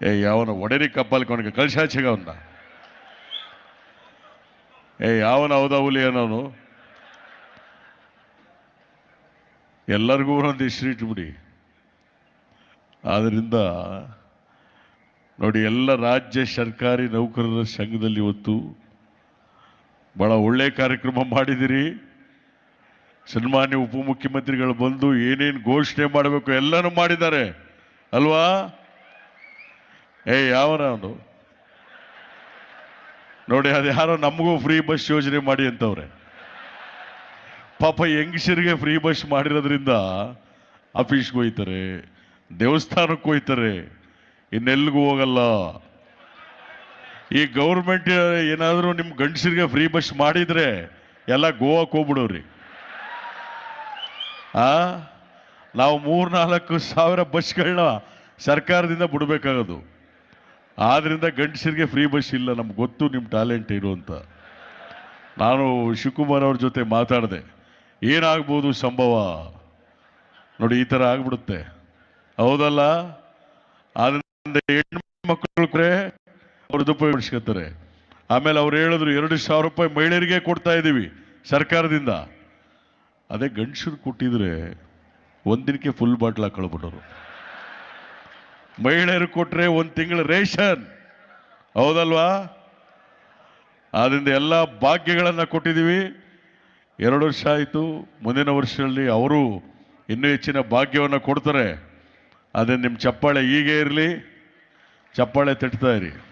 ఏ ಯಾವನ ಒಡೆರಿ ಕಪ್ಪಲ್ ಕೊನೆಗೆ ಕಳ್ಸಾಚಿಗ ಅವನ್ನ ಏ, ಯಾವನ ಹೌದೌಲಿ ಎಲ್ಲರಿಗೂ ಒಂದು ಹೆಸರು ಇಟ್ಬಿಡಿ. ಆದ್ರಿಂದ ನೋಡಿ, ಎಲ್ಲ ರಾಜ್ಯ ಸರ್ಕಾರಿ ನೌಕರರ ಸಂಘದಲ್ಲಿ ಇವತ್ತು ಬಹಳ ಒಳ್ಳೆ ಕಾರ್ಯಕ್ರಮ ಮಾಡಿದಿರಿ. ಸನ್ಮಾನ್ಯ ಉಪಮುಖ್ಯಮಂತ್ರಿಗಳು ಬಂದು ಏನೇನು ಘೋಷಣೆ ಮಾಡಬೇಕು ಎಲ್ಲನೂ ಮಾಡಿದ್ದಾರೆ. ಅಲ್ವಾ? ಏ ಯಾವನ ಅವನು? ನೋಡಿ, ಅದು ಯಾರೋ ನಮಗೂ ಫ್ರೀ ಬಸ್ ಯೋಜನೆ ಮಾಡಿ ಅಂತವ್ರೆ. ಪಾಪ ಹೆಂಗಸರಿಗೆ ಫ್ರೀ ಬಸ್ ಮಾಡಿರೋದ್ರಿಂದ ಆಫೀಸ್ಗೆ ಹೋಯ್ತಾರೆ, ದೇವಸ್ಥಾನಕ್ಕೆ ಹೋಯ್ತಾರೆ ಇನ್ನೆಲ್ಲಿಗೂ ಹೋಗಲ್ಲ. ಈ ಗೌರ್ಮೆಂಟ್ ಏನಾದರೂ ನಿಮ್ಮ ಗಂಡಸರಿಗೆ ಫ್ರೀ ಬಸ್ ಮಾಡಿದರೆ ಎಲ್ಲ ಗೋವಾಕ್ಕೆ ಹೋಗ್ಬಿಡೋರಿ. ಆ? ನಾವು ಮೂರ್ನಾಲ್ಕು ಸಾವಿರ ಬಸ್ಗಳನ್ನ ಸರ್ಕಾರದಿಂದ ಬಿಡಬೇಕಾಗೋದು. ಆದ್ರಿಂದ ಗಂಡಸರಿಗೆ ಫ್ರೀ ಬಸ್ ಇಲ್ಲ, ನಮ್ಗೆ ಗೊತ್ತು ನಿಮ್ಮ ಟ್ಯಾಲೆಂಟ್ ಏನು ಅಂತ. ನಾನು ಶಿವಕುಮಾರ್ ಅವ್ರ ಜೊತೆ ಮಾತಾಡಿದೆ. ಏನಾಗ್ಬೋದು ಸಂಭವ? ನೋಡಿ, ಈ ಥರ ಆಗ್ಬಿಡುತ್ತೆ. ಹೌದಲ್ಲ? ಆದ್ರಿಂದ ಮಕ್ಕಳು ಅವ್ರ ಅವ್ರದ್ದು ಬಿಡಿಸ್ಕೊತಾರೆ ಆಮೇಲೆ ಅವ್ರು ಹೇಳಿದ್ರು, ಎರಡು ಸಾವಿರ ರೂಪಾಯಿ ಮಹಿಳೆಯರಿಗೆ ಕೊಡ್ತಾ ಇದ್ದೀವಿ ಸರ್ಕಾರದಿಂದ. ಅದೇ ಗಂಡಸರು ಕೊಟ್ಟಿದ್ರೆ ಒಂದಿನಕ್ಕೆ ಫುಲ್ ಬಾಟ್ಲ್ ಹಾಕೊಳ್ಬಿಟ್ಟರು ಮಹಿಳೆಯರು ಕೊಟ್ಟರೆ ಒಂದು ತಿಂಗಳು ರೇಷನ್. ಹೌದಲ್ವಾ? ಆದ್ರಿಂದ ಎಲ್ಲ ಭಾಗ್ಯಗಳನ್ನು ಕೊಟ್ಟಿದ್ದೀವಿ. ಎರಡು ವರ್ಷ ಆಯಿತು. ಮುಂದಿನ ವರ್ಷದಲ್ಲಿ ಅವರು ಇನ್ನೂ ಹೆಚ್ಚಿನ ಭಾಗ್ಯವನ್ನು ಕೊಡ್ತಾರೆ. ಅದೇ ನಿಮ್ಮ ಚಪ್ಪಾಳೆ ಹೀಗೆ ಇರಲಿ. ಚಪ್ಪಾಳೆ ತಟ್ತಾ ಇರಿ.